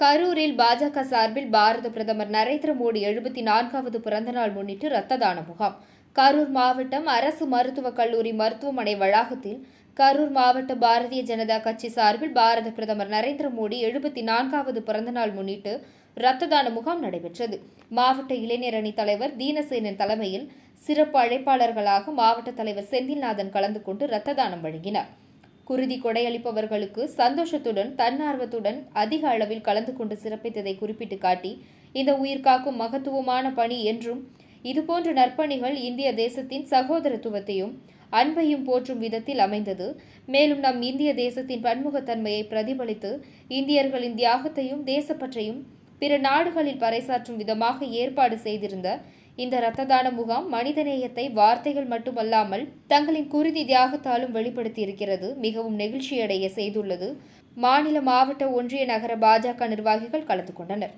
கரூரில் பாஜக சார்பில் பாரத பிரதமர் நரேந்திர மோடி எழுபத்தி நான்காவது பிறந்தநாள் முன்னிட்டு இரத்த தான முகாம். கரூர் மாவட்டம் அரசு மருத்துவக் கல்லூரி மருத்துவமனை வளாகத்தில் கரூர் மாவட்ட பாரதிய ஜனதா கட்சி சார்பில் பாரத பிரதமர் நரேந்திர மோடி எழுபத்தி நான்காவது பிறந்தநாள் முன்னிட்டு இரத்த தான முகாம் நடைபெற்றது. மாவட்ட இளைஞர் அணி தலைவர் தீனசேனன் தலைமையில் சிறப்பு அழைப்பாளர்களாக மாவட்ட தலைவர் செந்தில்நாதன் கலந்து கொண்டு இரத்த தானம் வழங்கினார். குருதி கொடையளிப்பவர்களுக்கு சந்தோஷத்துடன் தன்னார்வத்துடன் அதிக அளவில் கலந்து கொண்டு சிறப்பித்ததை குறிப்பிட்டு காட்டி இந்த உயிர்காக்கும் மகத்துவமான பணி என்றும் இதுபோன்ற நற்பணிகள் இந்திய தேசத்தின் சகோதரத்துவத்தையும் அன்பையும் போற்றும் விதத்தில் அமைந்தது. மேலும் நம் இந்திய தேசத்தின் பன்முகத்தன்மையை பிரதிபலித்து இந்தியர்களின் தியாகத்தையும் தேசப்பற்றையும் பிற நாடுகளில் பறைசாற்றும் விதமாக ஏற்பாடு செய்திருந்த இந்த இரத்த தான முகாம் மனிதநேயத்தை வார்த்தைகள் மட்டுமல்லாமல் தங்களின் குருதி தியாகத்தாலும் வெளிப்படுத்தியிருக்கிறது மிகவும் நெகிழ்ச்சியடைய செய்துள்ளது. மாநில மாவட்ட ஒன்றிய நகர பாஜக நிர்வாகிகள் கலந்து கொண்டனர்.